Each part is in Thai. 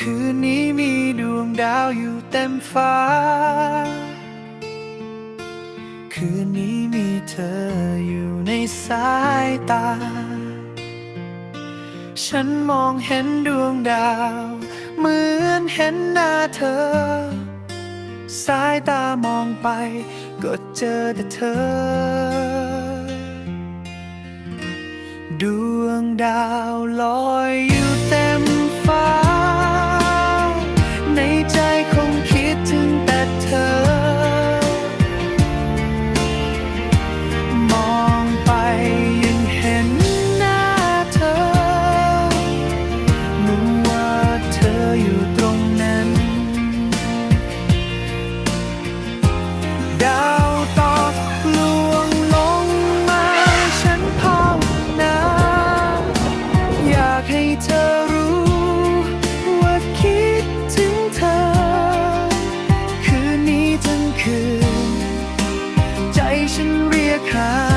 คืนนี้มีดวงดาวอยู่เต็มฟ้า คืนนี้มีเธออยู่ในสายตา ฉันมองเห็นดวงดาว เหมือนเห็นหน้าเธอ สายตามองไป ก็เจอแต่เธอ ดวงดาวลอย 看。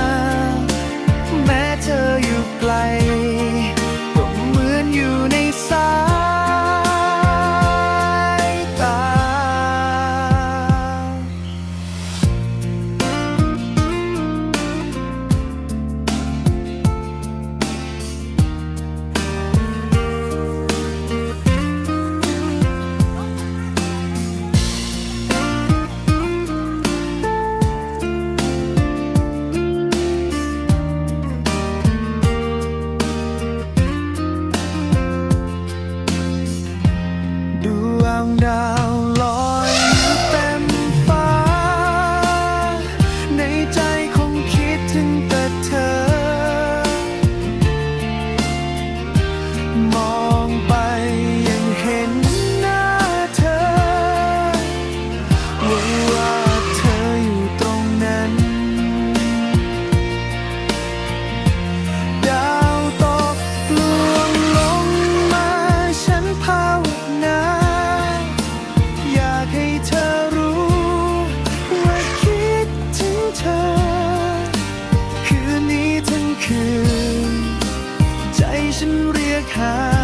长大。看。